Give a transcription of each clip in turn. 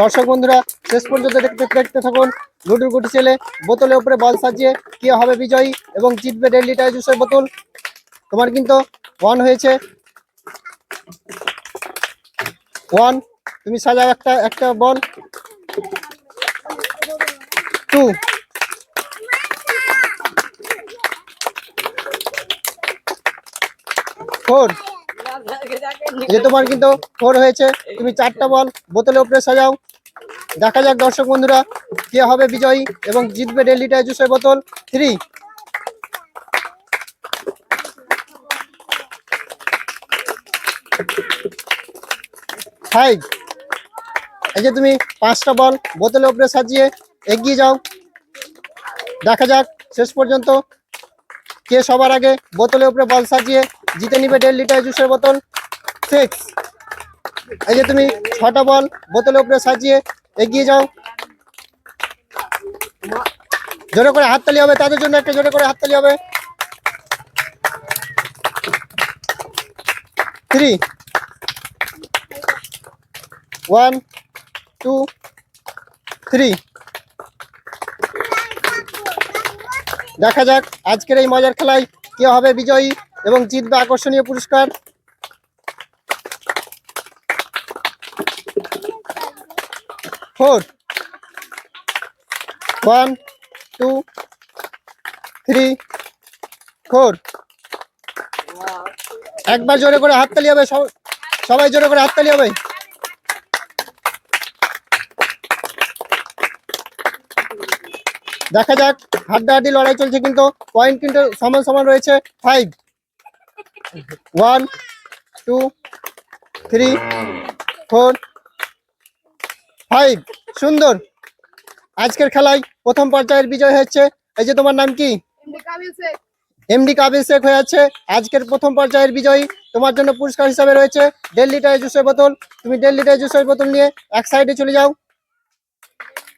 দর্শক বন্ধুরা, শেষ পর্যন্ত দেখতে দেখতে থাকুন। লুডুর গুটি ছেলে, বোতলের উপরে বল সাজিয়ে কে হবে বিজয়ী এবং জিতবে দেড় লিটার জুসের বোতল? তোমার কিন্তু ওয়ান হয়েছে। ওয়ান তুমি সাজাও একটা একটা বল টু ফোর যে তোমার কিন্তু ফোর হয়েছে, তুমি চারটা বল, বোতলের উপরে সাজাও। দেখা যাক দর্শক বন্ধুরা, কে হবে বিজয়ী এবং জিতবে লিটার জুসের বোতল। থ্রি ফাইভ এই যে তুমি পাঁচটা বল, বোতলের উপরে সাজিয়ে এগিয়ে যাও। দেখা যাক, শেষ পর্যন্ত কে সবার আগে বোতলের উপরে বল সাজিয়ে জিতে নিবে দেড় লিটার জুসের বোতল? সিক্স এই যে তুমি ছটা বল বোতলের উপরে সাজিয়ে এগিয়ে যাও। জোরে করে হাততালি হবে, তাদের জন্য একটা জোরে করে হাততালি হবে। থ্রি ওয়ান টু থ্রি দেখা যাক, আজকের এই মজার খেলায় কে হবে বিজয়ী এবং জিতবে আকর্ষণীয় পুরস্কার। Four one two three four একবার জোরে করে হাততালি হবে, সব- সবাই জোরে করে হাততালি হবে। দেখা যাক হাড্ডাহাড্ডি লড়াই চলছে কিন্তু পয়েন্ট কিন্তু সমান সমান রয়েছে five one two three four five সুন্দর। আজকের খেলায় প্রথম পর্যায়ের বিজয় হচ্ছে এই যে তোমার নাম কি? এমডি কাবিল শেখ। হয়ে আছে। আজকের প্রথম পর্যায়ের বিজয়ী তোমার জন্য পুরস্কার হিসাবে রয়েছে। দেড় লিটার জুসের বোতল। তুমি দেড় লিটার জুসের বোতল নিয়ে এক সাইডে চলে যাও।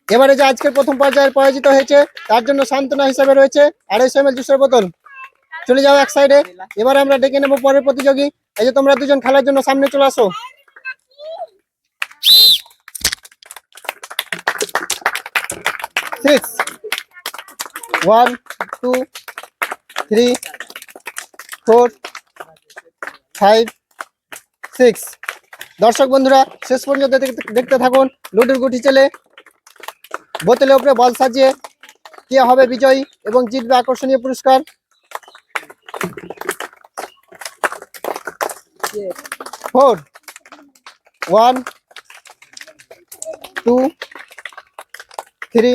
এবারে যে আজকের প্রথম পর্যায়ে পরাজিত হয়েছে, তার জন্য সান্ত্বনা হিসাবে রয়েছে আড়াইশো এম এল জুসের বোতল। চলে যাও এক সাইডে এবারে আমরা ডেকে নেব পরের প্রতিযোগী। এই যে তোমরা দুজন খেলার জন্য সামনে চলে আসো। Six one two three four five six দর্শক বন্ধুরা, শেষ পর্যন্ত দেখতে- থাকুন। লুডুর গুটি ছেলে বোতলের উপরে বল সাজিয়ে কে হবে বিজয়ী এবং জিতবে আকর্ষণীয় পুরস্কার। Four one two three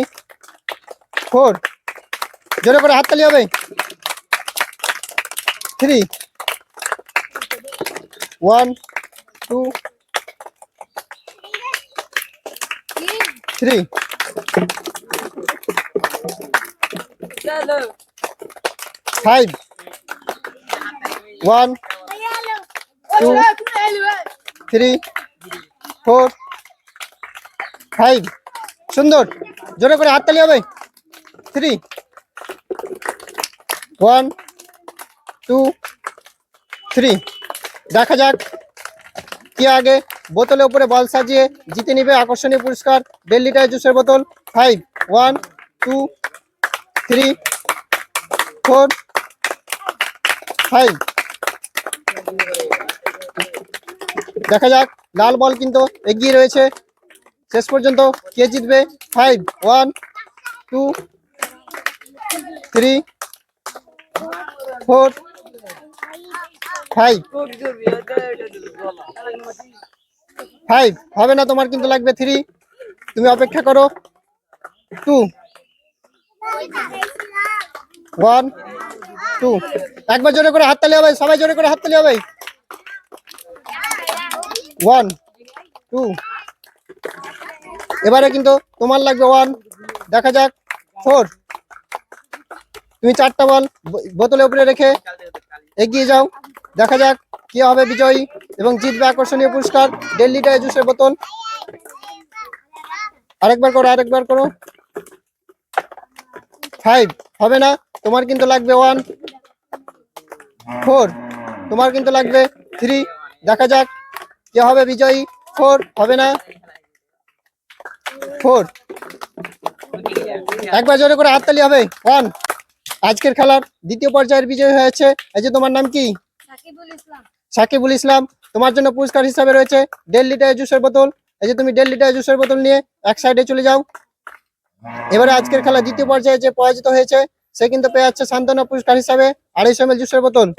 four জোরে করে হাততালি হবে। Three one two three five one two three four five সুন্দর। জোরে করে হাততালি হবে। থ্রি ওয়ান টু থ্রি দেখা যাক কে আগে। বোতলের উপরে বল সাজিয়ে জিতে নিবে আকর্ষণীয় পুরস্কার। দেড় লিটার জুসের বোতল five one two three four five দেখা যাক, লাল বল কিন্তু এগিয়ে রয়েছে। শেষ পর্যন্ত কে জিতবে? Five one two three four five five হবে না, তোমার কিন্তু লাগবে থ্রি তুমি অপেক্ষা করো। টু ওয়ান টু একবার জোরে করে হাততালি হবে, সবাই জোরে করে হাততালি হবে। ওয়ান টু এবারে কিন্তু তোমার লাগবে ওয়ান দেখা যাক। ফোর তুমি চারটা বল বোতলের উপরে রেখে এগিয়ে যাও। দেখা যাক কে হবে বিজয়ী এবং জিতবে আকর্ষণীয় পুরস্কার। দেড় লিটার জুসের বোতল। আরেকবার করো আরেকবার করো। ফাইভ হবে না? তোমার কিন্তু লাগবে ওয়ান ফোর তোমার কিন্তু লাগবে থ্রি দেখা যাক কে হবে বিজয়ী। ফোর হবে না? ফোর একবার জোরে করে হাততালি হবে। ওয়ান আজকের খেলার দ্বিতীয় পর্যায়ের বিজয় হয়েছে। এই যে তোমার নাম কি? সাকিবুল ইসলাম। তোমার জন্য পুরস্কার হিসাবে রয়েছে দেড় লিটার জুসের বোতল। এই যে তুমি দেড় লিটার জুসের বোতল নিয়ে এক সাইডে চলে যাও। এবারে আজকের খেলা দ্বিতীয় পর্যায়ে যে পরাজিত হয়েছে, সে কিন্তু পেয়ে যাচ্ছে সান্ত্বনা পুরস্কার হিসাবে আড়াইশো এম জুসের বোতল।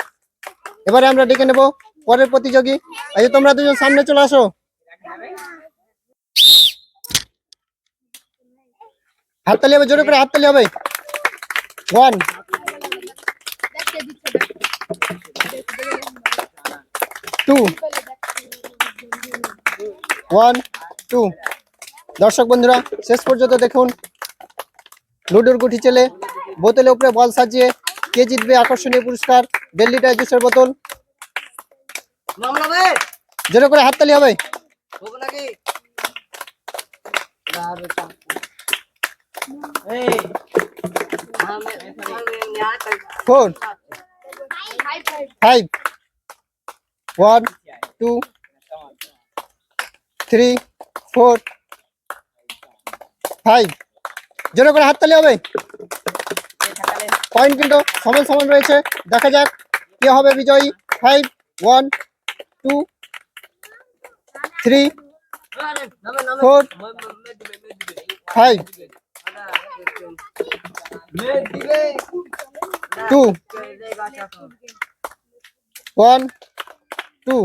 এবারে আমরা ডেকে নেব পরের প্রতিযোগী। এই যে তোমরা দুজন সামনে চলে আসো। হাততালি হবে, জোরে করে হাততালি হবে। ওয়ান টু ওয়ান টু দর্শক বন্ধুরা শেষ পর্যন্ত দেখুন। লুডোর গুটি চেলে বোতলের উপরে বল সাজিয়ে কে জিতবে আকর্ষণীয় পুরস্কার? দেড় লিটার বোতল। জোরে করে হাততালি হবে। Four five one two three four five জোরে করে হাততালি হবে। পয়েন্ট কিন্তু সমান সমান রয়েছে। দেখা যাক কে হবে বিজয়ী। Five one two three four five two one two.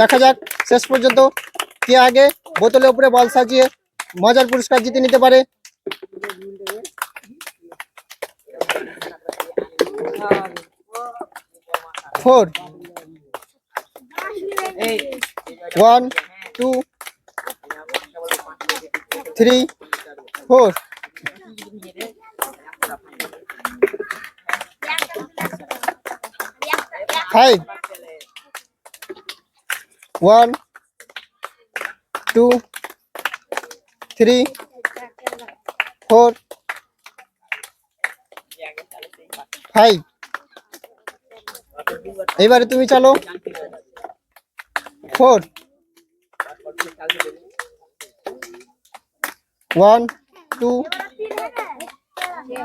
দেখা যাক, শেষ পর্যন্ত কে আগে বোতলের উপরে বল সাজিয়ে মজার পুরস্কার জিতে নিতে পারে। Four one two three four five one two three four five এবারে তুমি চলো? Four one two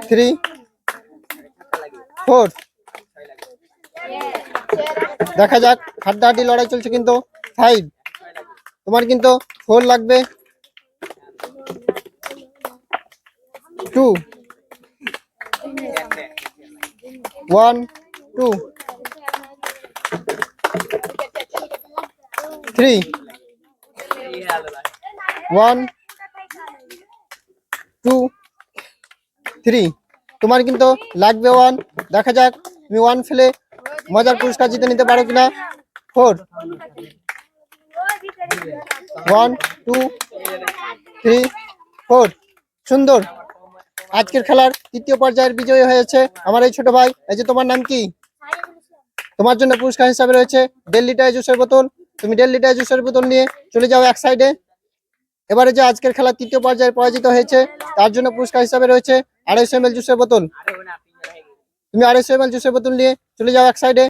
three four দেখা যাক, হাড্ডাহাড্ডি লড়াই চলছে কিন্তু। ফাইভ তোমার কিন্তু ফোর লাগবে। Two. One, two. Three. One, two. Three. তোমার কিন্তু লাগবে ওয়ান। দেখা যাক, তুমি ওয়ান ফেলে মজার পুরস্কার জিতে নিতে পারো কিনা? Four one two three four সুন্দর। আজকের খেলার তৃতীয় পর্যায়ের বিজয়ী হয়েছে আমার এই ছোট ভাই। এই যে তোমার নাম কি? তোমার জন্য পুরস্কার হিসাবে রয়েছে দেড় লিটার জুসের বোতল। তুমি দেড় লিটার জুসের বোতল নিয়ে চলে যাও এক সাইডে এবারে যে আজকের খেলা তৃতীয় পর্যায়ে পরাজিত হয়েছে, তার জন্য পুরস্কার হিসাবে রয়েছে আড়াইশো এম জুসের বোতল। তুমি আড়াইশো এম জুসের বোতল নিয়ে চলে যাও এক সাইডে